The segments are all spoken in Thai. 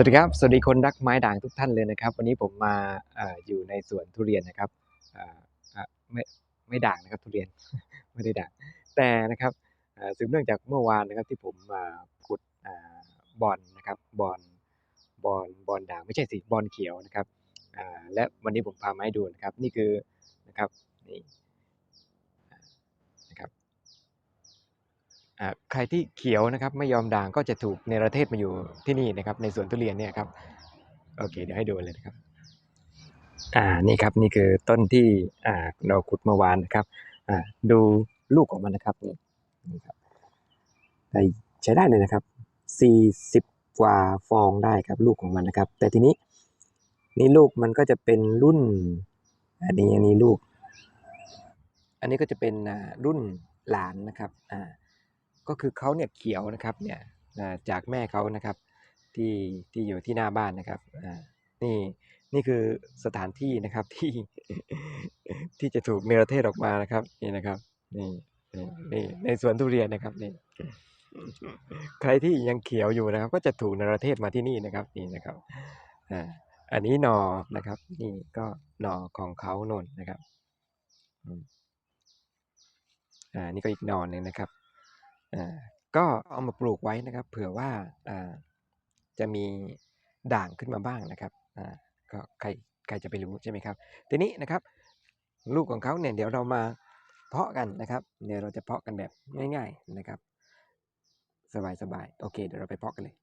สวัสดีครับ สวัสดีคนรักไม้ด่างทุกท่านเลยนะครับ วันนี้ผมมาออยู่ในสวนทุเรียนนะครับไม่ไม่ด่างนะครับทุเรียนไม่ได้ด่างแต่นะครับสืบเนื่องจากเมื่อวานนะครับที่ผมมาขุดอบอลนะครับบอลบอลบอลด่างไม่ใช่สิบอลเขียวนะครับและวันนี้ผมพามาให้ดูนะครับ นี่คือนะครับนี่นะครับ อ่า ใครที่เขียวนะครับไม่ยอมด่างก็จะถูกเนประเทศมาอยู่ที่นี่นะครับในสวนทุเรียนเนี่ยครับโอเคเดี๋ยวให้ดูเลยนะครับอ่านี่ครับนี่คือต้นที่อ่าเราขุดเมื่อวานนะครับอ่าดูลูกของมันนะครับนี่นี่ครับใช้ได้เลยนะครับสี่สิบกว่าฟองได้ครับลูกของมันนะครับ แต่ทีนี้นี่ลูกมันก็จะเป็นรุ่น อันนี้อันนี้ลูก อันนี้ก็จะเป็นรุ่นหลานนะครับอ่า ก็คือเขาเนี่ยเขียวนะครับเนี่ยจากแม่เขานะครับที่ที่อยู่ที่หน้าบ้านนะครับนี่นี่คือสถานที่นะครับที่ที่จะถูกเนรเทศออกมานะครับนี่นะครับนี่นี่ในสวนทุเรียนนะครับนี่ใครที่ยังเขียวอยู่นะครับ ก็จะถูกเนรเทศมาที่นี่นะครับนี่นะครับอ่าอันนี้หนอนะครับ นี่ก็หนอของเขานนนะครับอ่านี่ก็อีกหนอนหนึ่งนะครับ ก็เอามาปลูกไว้นะครับ เผื่อว่าจะมีด่างขึ้นมาบ้างนะครับก็ใครใครจะไปรู้ใช่ไหมครับ ทีนี้นะครับ ลูกของเขาเนี่ยเดี๋ยวเรามาเพาะกันนะครับเดี๋ยวเราจะเพาะกันแบบง่าย ๆนะครับ สบายๆโอเค เดี๋ยวเราไปเพาะกันเลย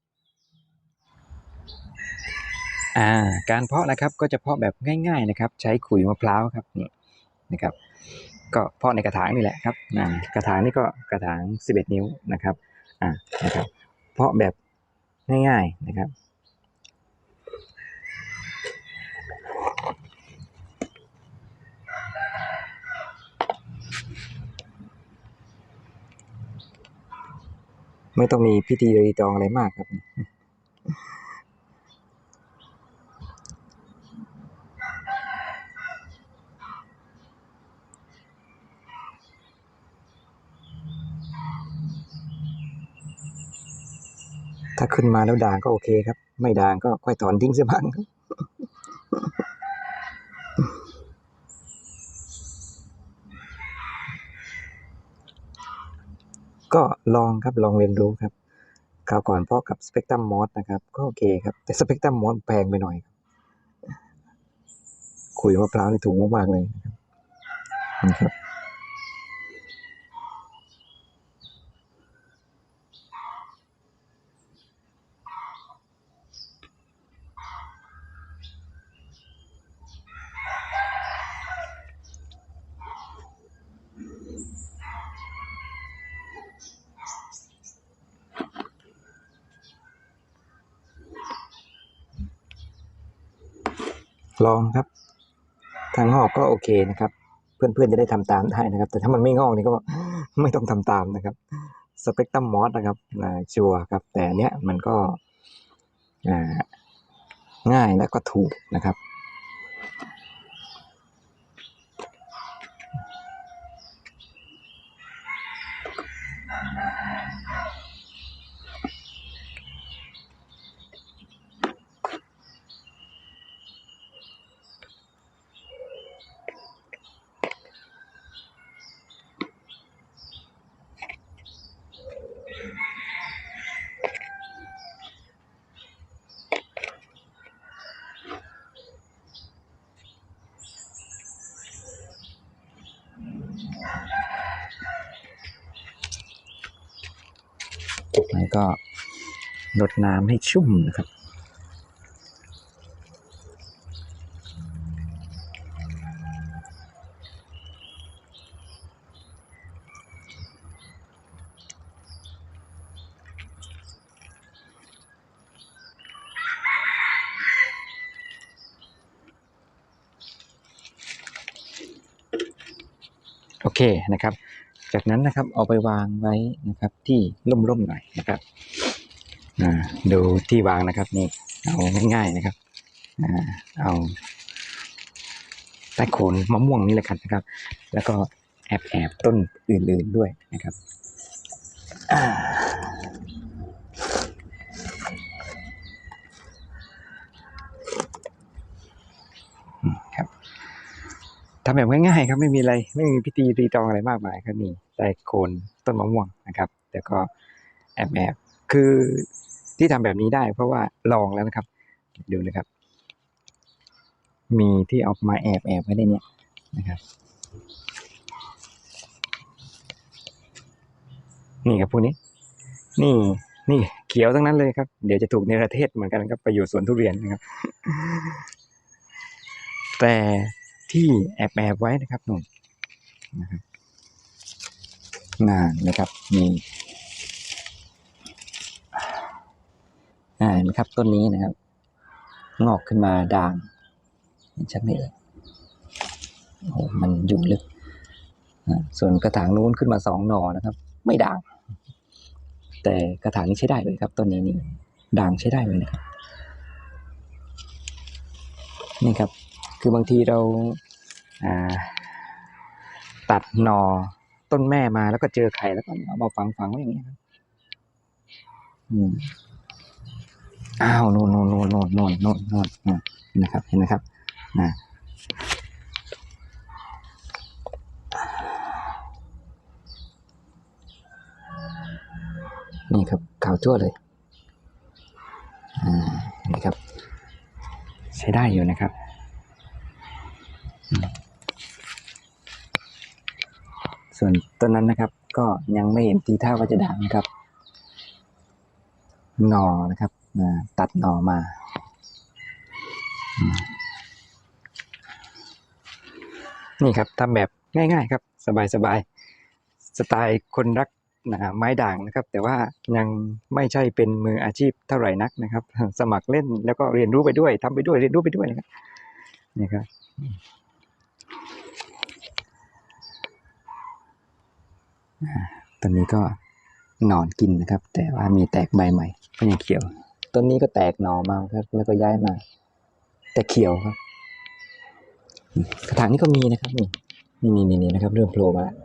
อ่าการเพาะนะครับก็จะเพาะแบบง่าย ๆนะครับ ใช้ขุยมะพร้าวครับนี่นะครับ ก็เพาะในกระถางนี่แหละครับอ่ากระถางนี่ก็กระถาง 11 นิ้วนะครับอ่านะครับเพาะแบบง่ายๆนะครับไม่ต้องมีพิธีรีตองอะไรมากครับาขึ้นมาแล้วด่างก็โอเคครับ ไม่ด่างก็ค่อยถอนทิ้งเสียบ้างครับก็ลองครับลองเรียนรู้ครับคราวก่อนเพาะกับสเปกตรัมมอสนะครับ ก็โอเคครับ แต่สเปกตรัมมอสแพงไปหน่อยครับขุยมะพร้าวนี่ถูกมากๆเลยนะครับ ลองครับ ทางงอกก็โอเคนะครับ เพื่อนๆจะได้ทำตามได้นะครับ แต่ถ้ามันไม่งอกนี่ก็ไม่ต้องทำตามนะครับสเปกตรัมมอสนะครับชัวร์ครับ แต่เนี้ยมันก็ง่ายและก็ถูกนะครับ แล้วก็รดน้ำให้ชุ่มนะครับโอเคนะครับ จากนั้นนะครับเอาไปวางไว้นะครับ ที่ร่มๆหน่อยนะครับดูที่วางนะครับนี่เอาง่ายๆนะครับอเอาใต้โคนมะม่วงนี่แหละครับนะครับ แล้วก็แอบแอบต้นอื่นๆด้วยนะครับครับ ทำแบบง่ายๆครับไม่มีอะไรไม่มีพิธีรีตองอะไรมากมายครับนี่ใส่โคนต้นมะม่วงนะครับ แต่ก็แอบแอบคือที่ทำแบบนี้ได้ เพราะว่าลองแล้วนะครับดูนะครับ มีที่เอามาแอบแอบไว้ในนี้นะครับนี่ครับพวกนี้ นี่นี่เขียวทั้งนั้นเลยครับ เดี๋ยวจะถูกในประเทศเหมือนกันครับไปอยู่สวนทุเรียนนะครับ แต่ ที่แอบแอบไว้นะครับหนุ่นนะครับนานนะครับนี่อ่านไหมครับต้นนี้นะครับ งอกขึ้นมาด่างเห็นชัดไหมเอ่ยโอ้โหมันอยู่ลึก ส่วนกระถางนู้นขึ้นมาสองหนอนะครับ ไม่ด่าง แต่กระถางนี้ใช้ได้เลยครับต้นนี้นี่ด่างใช้ได้เลยนะครับนี่ครับ คือบางทีเราตัดหนอต้นแม่มาแล้วก็เจอไข่แล้วก็เอามาฝังฝังไว้อย่างนี้ครับอ้าวโนนโนนโนนโนนโนนนะครับ เห็นนะครับนะนี่ครับขาวชั่วเลยอ่านี่ครับ ใช้ได้อยู่นะครับ ส่วนต้นนั้นนะครับ ก็ยังไม่เห็นทีท่าว่าจะด่างนะครับหนอนะครับตัดหนอมาอนี่ครับทำแบบง่าย ๆ ครับ สบายๆสไตล์คนรักนะไม้ด่างนะครับ แต่ว่ายังไม่ใช่เป็นมืออาชีพเท่าไหร่นักนะครับ สมัครเล่นแล้วก็เรียนรู้ไปด้วยทำไปด้วยเรียนรู้ไปด้วยนะครับนี่ครับ ต้นนี้ก็หนอนกินนะครับ แต่ว่ามีแตกใบใหม่ก็ยังเขียว ต้นนี้ก็แตกหน่อมาครับ แล้วก็ย้ายมา แต่เขียวครับ กระถางนี้ก็มีนะครับ นี่นี่นี่นี่นะครับ เริ่มโผล่มาแล้ว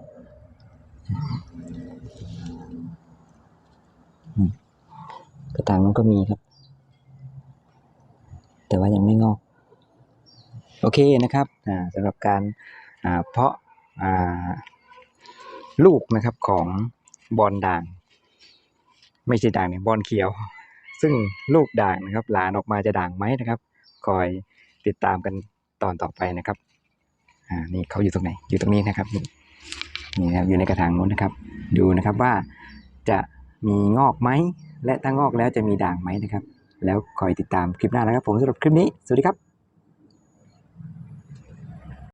กระถางนั้นก็มีครับ แต่ว่ายังไม่งอก โอเคนะครับสำหรับการเพาะอ่า ลูกนะครับของบอลด่าง ไม่ใช่ด่างเนี่ยบอลเขียว ซึ่งลูกด่างนะครับ หลานออกมาจะด่างไหมนะครับ คอยติดตามกันตอนต่อไปนะครับ อ่า นี่เขาอยู่ตรงไหน อยู่ตรงนี้นะครับ นี่นี่นะครับ อยู่ในกระถางนู้นนะครับ ดูนะครับว่าจะมีงอกไหม และถ้างอกแล้วจะมีด่างไหมนะครับ แล้วคอยติดตามคลิปหน้านะครับ ผมสำหรับคลิปนี้ สวัสดีครับ